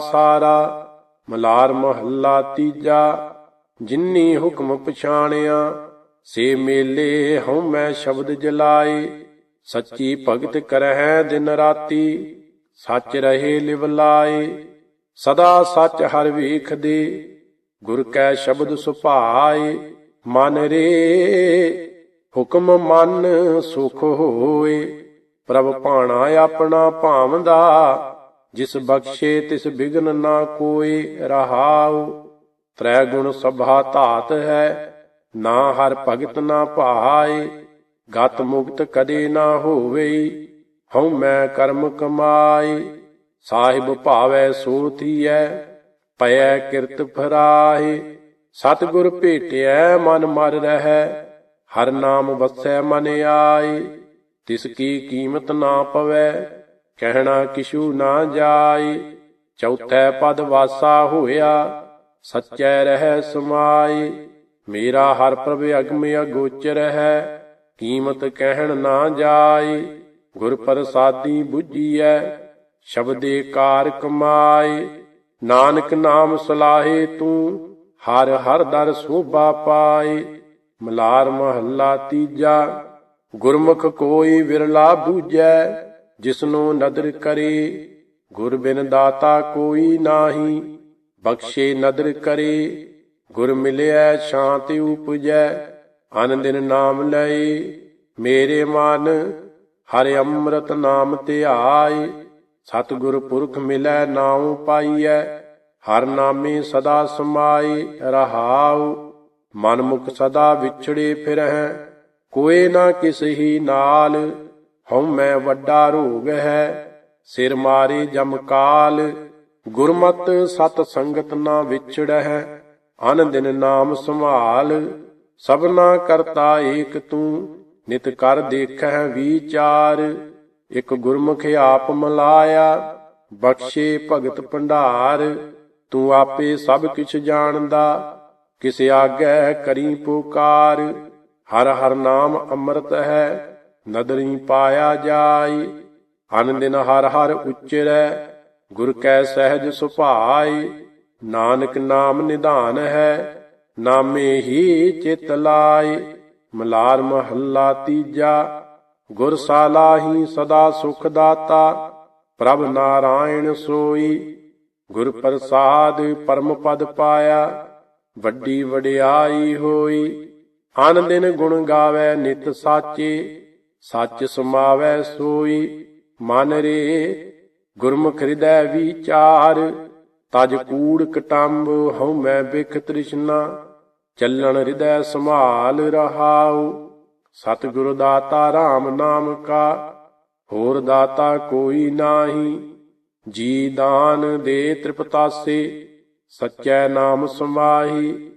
ਸਾਰਾ ਮਲਾਰ ਮਹੱਲਾ ਤੀਜਾ ਜਿਨਨੀ ਹੁਕਮ ਪਛਾਣਿਆ, ਸੇ ਮੇਲੇ ਹਉ ਮੈਂ ਸ਼ਬਦ ਜਲਾਏ। ਸੱਚੀ ਭਗਤ ਕਰਹਿ ਦਿਨ ਰਾਤੀ, ਸੱਚ ਰਹੇ ਲਿਵ ਲਾਏ। ਸਦਾ ਸੱਚ ਹਰ ਵੇਖਦੇ, ਗੁਰ ਕੈ ਸ਼ਬਦ ਸੁਭਾਏ। ਮਨ ਰੇ, ਹੁਕਮ ਮਨ ਸੁਖ ਹੋਏ। ਪ੍ਰਭ ਭਾਣਾ ਆਪਣਾ ਭਾਵਦਾ ਜਿਸ ਬਖਸ਼ੇ ਤਿਸ ਬਿਗਨ ਨਾ ਕੋਈ ਰਹਾਉ, ਤ੍ਰੈ ਗੁਣ ਸਭਾ ਧਾਤ ਹੈ, ਨਾ ਹਰ ਭਗਤ ਨਾ ਭਾਏ, ਗਤ ਮੁਕਤ ਕਦੇ ਨਾ ਹੋਵੇ ਹਉ ਮੈਂ ਕਰਮ ਕਮਾਈ ਸਾਹਿਬ ਭਾਵੈ ਸੋ ਥੀਐ ਪਇਐ ਕਿਰਤ ਫਰਾਏ, ਸਤਿਗੁਰ ਭੇਟਿਐ ਮਨ ਮਰ ਰਹਿ, ਹਰ ਨਾਮ ਵਸੈ ਮਨ ਆਏ, ਤਿਸ ਕੀ ਕੀਮਤ ਨਾ ਪਵੈ ਕਹਿਣਾ ਕਿਛੂ ਨਾ ਜਾਏ, ਚੌਥੈ ਪਦ ਵਾਸਾ ਹੋਇਆ, ਸੱਚੈ ਰਹਿ ਸਮਾਈ ਮੇਰਾ ਹਰ ਪ੍ਰਭ ਅਗਮਿ ਅਗੋਚਰ ਹੈ ਕੀਮਤ ਕਹਿਣ ਨਾ ਜਾਏ। ਗੁਰ ਪ੍ਰਸਾਦੀ 부ਜੀਐ ਸ਼ਬਦੇ ਕਾਰ ਕਮਾਏ। ਨਾਨਕ ਨਾਮ ਸਲਾਹੇ ਤੂੰ, ਹਰ ਹਰ ਦਰ ਸੋਭਾ ਪਾਏ। ਮਲਾਰ ਮਹੱਲਾ ਤੀਜਾ, ਗੁਰਮੁਖ ਕੋਈ ਵਿਰਲਾ ਬੂਝੈ ਜਿਸਨੂੰ ਨਦਰ ਕਰੇ, ਗੁਰ ਬਿਨ ਦਾਤਾ ਕੋਈ ਨਾਹੀ। ਬਖਸ਼ੇ ਨਦਰ ਕਰੇ, ਗੁਰ ਮਿਲਿਆ ਸ਼ਾਂਤੀ ਉਪਜੈ, ਅਨ ਦਿਨ ਨਾਮ ਲਏ। ਮੇਰੇ ਮਨ, ਹਰਿ ਅੰਮ੍ਰਿਤ ਨਾਮ ਧਿਆਏ ਸਤਿਗੁਰ ਪੁਰਖ ਮਿਲੈ ਨਾਉ ਪਾਈਐ, ਹਰ ਨਾਮੇ ਸਦਾ ਸਮਾਏ ਰਹਾਉ। ਮਨ ਮੁਖ ਸਦਾ ਵਿਛੜੇ ਫਿਰਹਿ, ਕੋਏ ਨਾ ਕਿਸ ਹੀ ਨਾਲ। ਹਉ ਮੈਂ ਵੱਡਾ ਰੋਗ ਹੈ, ਸਿਰ ਮਾਰੇ ਜਮ ਕਾਲ, ਗੁਰਮਤ ਸਤ ਸੰਗਤ ਨਾ ਵਿਛੜਹਿ ਅਨ ਦਿਨ ਨਾਮ ਸੰਭਾਲ, ਸਭਨਾ ਕਰਤਾ ਏਕ ਤੂੰ, ਨਿਤ ਕਰ ਦੇਖਹਿ ਵਿਚਾਰ, ਇਕ ਗੁਰਮੁਖ ਆਪ ਮਲਾਇਆ, ਬਖਸ਼ੇ ਭਗਤ ਭੰਡਾਰ, ਤੂੰ ਆਪੇ ਸਭ ਕਿਛ ਜਾਣਦਾ, ਕਿਸ ਆਗੈ ਕਰੀ ਪੁਕਾਰ, ਹਰ ਹਰ ਨਾਮ ਅੰਮ੍ਰਿਤ ਹੈ ਨਦਰੀ ਪਾਇਆ ਜਾਈ। ਅਨ ਦਿਨ ਹਰ ਹਰ ਉਚਰੈ, ਗੁਰ ਕੈ ਸਹਿਜ ਸੁਭਾਈ। ਨਾਨਕ ਨਾਮ ਨਿਧਾਨ ਹੈ, ਨਾਮੇ ਹੀ ਚਿਤ ਲਾਏ ਮਲਾਰ ਮਹੱਲਾ ਤੀਜਾ, ਗੁਰ ਸਾਲਾਹੀ ਸਦਾ ਸੁਖ ਦਾਤਾ। ਪ੍ਰਭ ਨਾਰਾਇਣ ਸੋਈ, ਗੁਰ ਪ੍ਰਸਾਦ ਪਰਮ ਪਦ ਪਾਇਆ। ਵੱਡੀ ਵਡਿਆਈ ਹੋਈ, ਅਨ ਦਿਨ ਗੁਣ ਗਾਵੇ ਨਿਤ ਸਾਚੇ। ਸੱਚ ਸਮਾਵੈ ਸੋਈ, ਮਨ ਰੇ, ਗੁਰਮੁਖ ਹਿਰਦੈ ਵਿਚਾਰ, ਤਜ ਕੂੜ ਕਟੰਬ ਹਉ ਮੈਂ ਬਿਖ ਤ੍ਰਿਸ਼ਨਾ, ਚੱਲਣ ਹਿਰਦੈ ਸੰਭਾਲ ਰਹਾਉ, ਸਤਿਗੁਰ ਦਾਤਾ RAM ਨਾਮ ਕਾ, ਹੋਰ ਦਾਤਾ ਕੋਈ ਨਾਹੀ, ਜੀ ਦਾਨ ਦੇ ਤ੍ਰਿਪਤਾਸੇ, ਸਚੈ ਨਾਮ ਸਮਾਹੀ,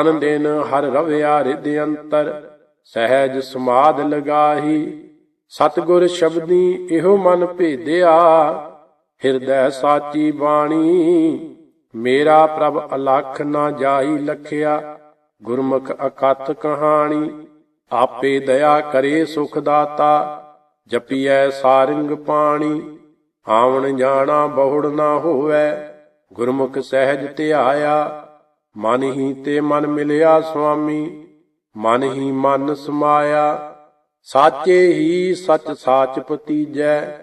ਅਨ ਦਿਨ ਹਰ ਰਵਿਆ ਰਿਦ ਅੰਤਰ ਸਹਿਜ ਸਮਾਦ ਲਗਾਹੀ, ਸਤਿਗੁਰ ਸ਼ਬਦੀ ਇਹੋ ਮਨ ਭੇਦਿਆ। ਹਿਰਦੈ ਸਾਚੀ ਬਾਣੀ, ਮੇਰਾ ਪ੍ਰਭ ਅਲਖ ਨਾ ਜਾਈ ਲਖਿਆ। ਗੁਰਮੁਖ ਅਕਤ ਕਹਾਣੀ, ਆਪੇ ਦਇਆ ਕਰੇ ਸੁਖ ਦਾਤਾ। ਜਪੀਐ ਸਾਰਿੰਗ ਪਾਣੀ, ਆਵਣ ਜਾਣਾ ਬਹੁੜ ਨਾ ਹੋਵੇ। ਗੁਰਮੁਖ ਸਹਿਜ ਧਿਆਇਆ, ਮਨ ਹੀ ਤੇ ਮਨ ਮਿਲਿਆ ਸੁਆਮੀ। ਮਨ ਹੀ ਮਨ ਸਮਾਇਆ, ਸਾਚੇ ਹੀ ਸਚ ਸਾਚ ਪਤੀਜੈ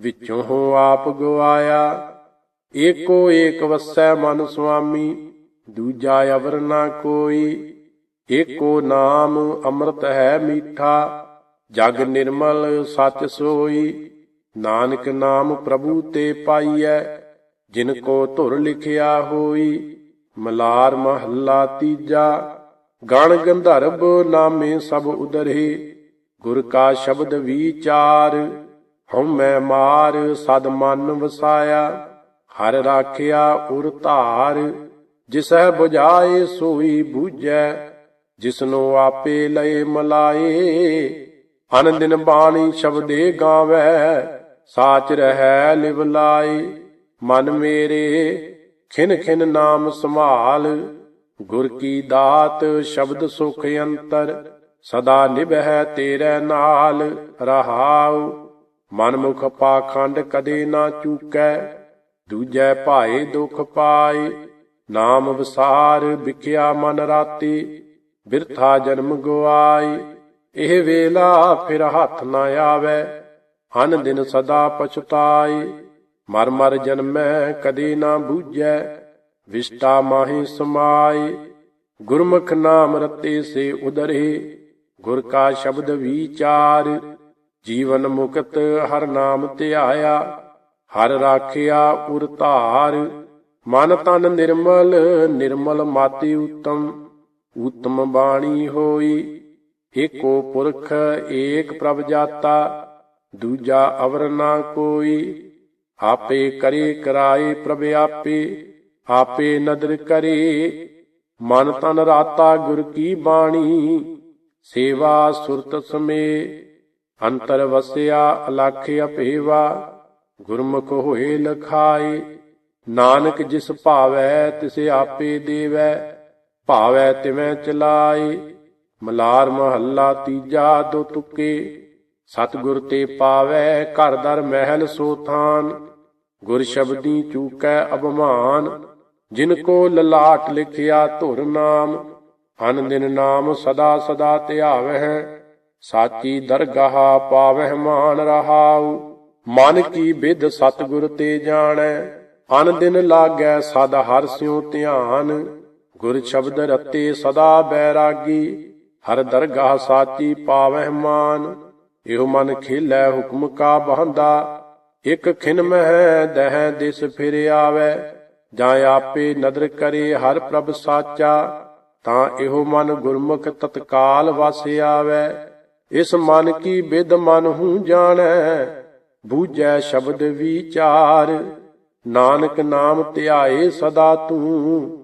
ਵਿੱਚੋਂ ਹੋ ਆਪ ਗਵਾਇਆ। ਏਕੋ ਏਕ ਵਸੈ ਮਨ ਸੁਆਮੀ, ਦੂਜਾ ਅਵਰ ਨਾ ਕੋਈ। ਏਕੋ ਨਾਮ ਅੰਮ੍ਰਿਤ ਹੈ ਮੀਠਾ, ਜਗ ਨਿਰਮਲ ਸਚ ਸੋਈ। ਨਾਨਕ ਨਾਮ ਪ੍ਰਭੂ ਤੇ ਪਾਈਐ, ਜਿਨ ਕੋ ਧੁਰ ਲਿਖਿਆ ਹੋਈ, ਮਲਾਰ ਮਹੱਲਾ ਤੀਜਾ। ਗਣ ਗੰਧਰਵ ਨਾਮੇ ਸਭ ਉਦਰੇ, ਗੁਰ ਕਾ ਸ਼ਬਦ ਵਿਚਾਰ, ਹਉ ਮੈਂ ਮਾਰ, ਸਦ ਮਨ ਵਸਾਇਆ, ਹਰ ਰਾਖਿਆ ਉਰ ਧਾਰ ਜਿਸਹਿ 부ਝਾਏ ਸੋਈ ਬੂਝੈ, ਜਿਸਨੂੰ ਆਪੇ ਲਏ ਮਲਾਏ ਅਨ ਦਿਨ ਬਾਣੀ ਸ਼ਬਦੇ ਗਾਵੇ, ਸਾਚ ਰਹਿ ਲਿਵ ਲਾਈ ਮਨ ਮੇਰੇ ਖਿਨ ਖਿਨ ਨਾਮ ਸੰਭਾਲ ਗੁਰ ਕੀ ਦਾਤ ਸ਼ਬਦ ਸੁਖ ਅੰਤਰ, ਸਦਾ ਨਿਭੈ ਤੇਰੇ ਨਾਲ ਰਹਾਉ। ਮਨ ਮੁਖ ਪਾਖੰਡ ਕਦੇ ਨਾ ਚੂਕੈ, ਦੂਜੈ ਭਾਏ ਦੁਖ ਪਾਏ। ਨਾਮ ਵਿਸਾਰ ਵਿਖਿਆ ਮਨ ਰਾਤੀ, ਬਿਰਥਾ ਜਨਮ ਗਵਾਈ ਇਹ ਵੇਲਾ ਫਿਰ ਹੱਥ ਨਾ ਆਵੇ ਹਨ ਦਿਨ ਸਦਾ ਪਛਤਾਈ ਮਰ ਮਰ ਜਨਮੈ ਕਦੇ ਨਾ ਬੂਝੈ ਵਿਸ਼ਟਾ ਮਾਹੀ ਸਮਾਏ ਗੁਰਮੁਖ ਨਾਮ ਰਤੇ ਸੇ ਉਦਰੇ, ਗੁਰ ਕਾ ਸ਼ਬਦ ਵਿਚਾਰ, ਜੀਵਨ ਮੁਕਤ ਹਰ ਨਾਮ ਧਿਆਇਆ, ਹਰ ਰਾਖਿਆ ਉਰ ਧਾਰ, ਮਨ ਤਨ ਨਿਰਮਲ ਨਿਰਮਲ ਮਾਤੀ ਉਤਮ ਉਤਮ ਬਾਣੀ ਹੋਈ, ਏਕੋ ਪੁਰਖ ਏਕ ਪ੍ਰਭ ਜਾਤਾ, ਦੂਜਾ ਅਵਰ ਨਾ ਕੋਈ, ਆਪੇ ਕਰੇ ਕਰਾਏ ਪ੍ਰਭ ਆਪੇ ਆਪੇ ਨਦਰ ਕਰੇ। ਮਨ ਤਨ ਰਾਤਾ ਗੁਰ ਕੀ ਬਾਣੀ। ਸੇਵਾ ਸੁਰਤ ਸਮੇ ਅੰਤਰ ਵਸਿਆ, ਅਲਖ ਅਪੇਵਾ। ਗੁਰਮੁਖ ਹੋਏ ਲਖਾਏ। ਨਾਨਕ ਜਿਸ ਭਾਵੈ, ਤਿਸ ਆਪੇ ਦੇਵੈ। ਭਾਵੈ ਤਿਵੈ ਚਲਾਏ। ਮਲਾਰ ਮਹੱਲਾ ਤੀਜਾ ਦੋ ਤੁਕੇ। ਸਤਿਗੁਰ ਤੇ ਪਾਵੈ, ਘਰ ਦਰ ਮਹਿਲ ਸੋ ਥਾਨ। ਗੁਰ ਸ਼ਬਦੀ ਚੂਕੈ ਅਭਮਾਨ। ਜਿਨ ਕੋ ਲਲਾਟ ਲਿਖਿਆ ਧੁਰ ਨਾਮ, ਅਨ ਦਿਨ ਨਾਮ ਸਦਾ ਸਦਾ ਧਿਆਵਹਿ ਸਾਚੀ ਦਰਗਾਹ ਪਾਵਹਿ ਮਾਨ ਰਹਾਉ। ਮਨ ਕੀ ਵਿਦ ਸਤਿਗੁਰ ਤੇ ਜਾਣੈ, ਅਨ ਦਿਨ ਲਾਗੈ ਸਦ ਹਰ ਸਿਉ ਧਿਆਨ। ਗੁਰ ਸ਼ਬਦ ਰਤੇ ਸਦਾ ਬੈਰਾਗੀ, ਹਰ ਦਰਗਾਹ ਸਾਚੀ ਪਾਵਹਿ ਮਾਨ। ਇਹੋ ਮਨ ਖੇਲੇ ਹੁਕਮ ਕਾ ਬਹੰਦਾ ਇਕ ਖਿਨ ਮਹਿ ਦਹਿ ਦਿਸ ਫਿਰ ਆਵੈ। ਜਾਂ ਆਪੇ ਨਦਰ ਕਰੇ ਹਰ ਪ੍ਰਭ ਸਾਚਾ, ਤਾਂ ਇਹੋ ਮਨ ਗੁਰਮੁਖ ਤਤਕਾਲ ਵਸ ਆਵੈ। ਇਸ ਮਨ ਕੀ ਬਿਦ ਮਨ ਹੂੰ ਜਾਣੈ, ਬੂਝੈ ਸ਼ਬਦ ਵਿਚਾਰ। ਨਾਨਕ ਨਾਮ ਧਿਆਏ ਸਦਾ ਤੂੰ,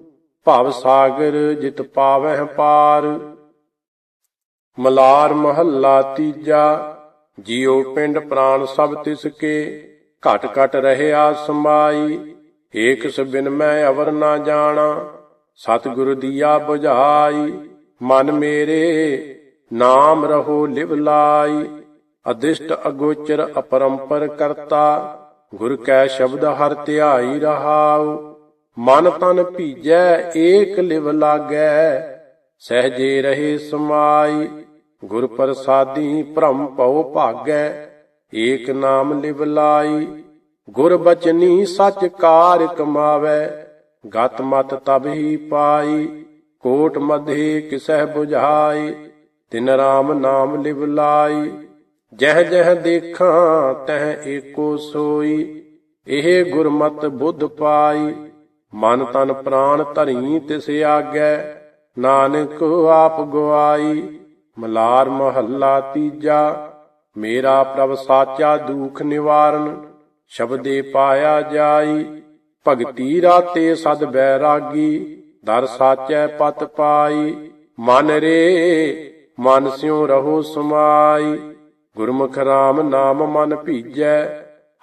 ਭਵ ਸਾਗਰ ਜਿਤ ਪਾਵਹਿ ਪਾਰ। ਮਲਾਰ ਮਹੱਲਾ ਤੀਜਾ, ਜਿਉ ਪਿੰਡ ਪ੍ਰਾਨ ਸਭ ਤਿਸ ਕੇ, ਘਟ ਘਟ ਰਹਿਆ ਸਮਾਈ। ਏਕ ਸਬਿਨ ਮੈਂ ਅਵਰ ਨਾ ਜਾਣਾ, ਸਤਿਗੁਰ ਦੀਆ 부ਝਾਈ ਮਨ ਮੇਰੇ ਨਾਮ ਰਹੋ ਲਿਵ ਲਾਈ ਅਦਿਸ਼ਟ ਅਗੋਚਰ ਅਪਰੰਪਰ ਕਰਤਾ, ਗੁਰ ਕੈ ਸ਼ਬਦ ਹਰ ਧਿਆਈ ਰਹਾਉ, ਮਨ ਤਨ ਭੀਜੈ ਏਕ ਲਿਵ ਲਾਗੈ, ਸਹਜੇ ਰਹੇ ਸਮਾਈ, ਗੁਰ ਪ੍ਰਸਾਦੀ ਭ੍ਰਮ ਭਉ ਭਾਗੈ, ਏਕ ਨਾਮ ਲਿਵ ਲਾਈ ਗੁਰਬਚਨੀ ਸਚ ਕਾਰ ਕਮਾਵੈ, ਗਤ ਮਤ ਤਬ ਹੀ ਪਾਈ, ਕੋਟ ਮਧੇ ਕਿਸਹਿ 부ਝਾਈ ਤਿਨ ਰਾਮ ਨਾਮ ਲਿਵ ਲਾਈ। ਜਹ ਜਹ ਦੇਖਾਂ, ਤਹ ਏਕੋ ਸੋਈ, ਇਹ ਗੁਰਮਤ ਬੁੱਧ ਪਾਈ। ਮਨ ਤਨ ਪ੍ਰਾਨ ਧਰੀ ਤਿਸ ਆਗੈ, ਨਾਨਕ ਆਪ ਗਵਾਈ ਮਲਾਰ ਮਹੱਲਾ ਤੀਜਾ, ਮੇਰਾ ਪ੍ਰਭ ਸਾਚਾ ਦੁਖ ਨਿਵਾਰਨ। ਸ਼ਬਦੇ ਪਾਇਆ ਜਾਈ, ਭਗਤੀ ਰਾਤੇ ਸਦ ਬੈਰਾਗੀ, ਦਰ ਸਾਚੈ ਪਤ ਪਾਈ। ਮਨ ਰੇ, ਮਨ ਸਿਉ ਰਹੋ ਸਮਾਈ। ਗੁਰਮੁਖ ਰਾਮ ਨਾਮ ਮਨ ਭੀਜੈ,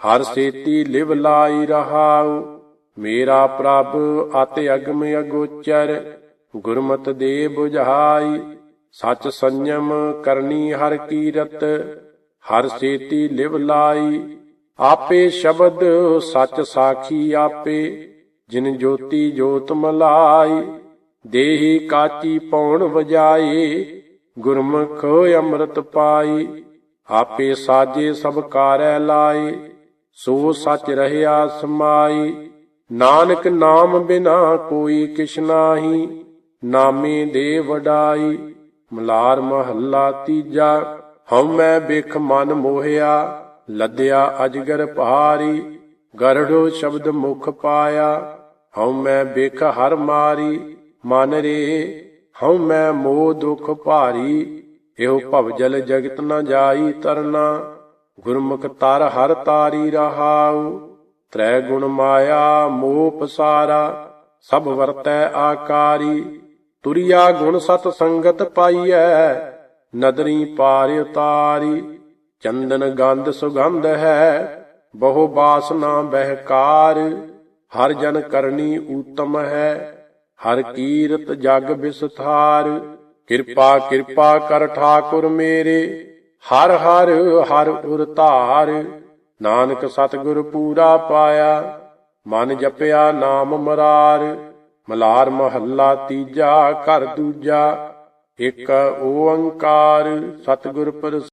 ਹਰ ਸੇਤੀ ਲਿਵ ਲਾਈ ਰਹਾਉ। ਮੇਰਾ ਪ੍ਰਭ ਅਤਿ ਅਗਮ ਅਗੋਚਰ, ਗੁਰਮਤ ਦੇ 부ਝਾਈ ਸਚ ਸੰਜਮ ਕਰਨੀ ਹਰ ਕੀਰਤ, ਹਰ ਸੇਤੀ ਲਿਵ ਲਾਈ। ਆਪੇ ਸ਼ਬਦ ਸਚ ਸਾਖੀ ਆਪੇ, ਜਿਨ ਜੋਤੀ ਜੋਤ ਮਲਾਈ, ਦੇਹੀ ਕਾਚੀ ਪੌਣ ਵਜਾਏ ਗੁਰਮੁਖ ਅੰਮ੍ਰਿਤ ਪਾਈ, ਆਪੇ ਸਾਜੇ ਸਭ ਕਾਰੈ ਲਾਏ ਸੋ ਸਚ ਰਹਿਆ ਸਮਾਈ। ਨਾਨਕ ਨਾਮ ਬਿਨਾ ਕੋਈ ਕਿਛ ਨਾਹੀ, ਨਾਮੇ ਦੇ ਵਡਾਈ, ਮਲਾਰ ਮਹੱਲਾ ਤੀਜਾ, ਹਉ ਮੈਂ ਬਿਖ ਮਨ ਮੋਹਿਆ। ਲੱਦਿਆ ਅਜਗਰ ਭਾਰੀ ਗਰੜੋ ਸ਼ਬਦ ਮੁਖ ਪਾਇਆ। ਹਉ ਮੈਂ ਬਿਖ ਹਰ ਮਾਰੀ, ਮਨ ਰੇ, ਹਉ ਮੈਂ ਮੋਹ ਦੁਖ ਭਾਰੀ। ਇਹੋ ਭਵ ਜਲ ਜਗਤ ਨ ਜਾਈ ਤਰਨਾ, ਗੁਰਮੁਖ ਤਰ ਹਰ ਤਾਰੀ ਰਹਾਉ। ਤ੍ਰੈ ਗੁਣ ਮਾਇਆ ਮੋਹ ਪਸਾਰਾ, ਸਭ ਵਰਤੈ ਆਕਾਰੀ। ਤੁਰਿਆ ਗੁਣ ਸਤ ਸੰਗਤ ਪਾਈਐ, ਨਦਰੀ ਪਾਰ ਉਤਾਰੀ। ਚੰਦਨ ਗੰਧ ਸੁਗੰਧ ਹੈ, ਬਹੁ ਬਾਸਨਾ ਬਹਿਕਾਰ, ਹਰ ਜਨ ਕਰਨੀ ਊਤਮ ਹੈ, ਹਰ ਕੀਰਤ ਜਗ ਵਿਸਥਾਰ ਕਿਰਪਾ ਕਿਰਪਾ ਕਰ ਠਾਕੁਰ ਮੇਰੇ, ਹਰ ਹਰ ਹਰ ਉਰ ਧਾਰ ਨਾਨਕ ਸਤਿਗੁਰ ਪੂਰਾ ਪਾਇਆ, ਮਨ ਜਪਿਆ ਨਾਮ ਮਰਾਰ, ਮਲਾਰ ਮਹੱਲਾ ਤੀਜਾ ਘਰ ਦੂਜਾ, ਇੱਕ ਓੰਕਾਰ ਸਤਿਗੁਰ ਪ੍ਰਸਾਦਿ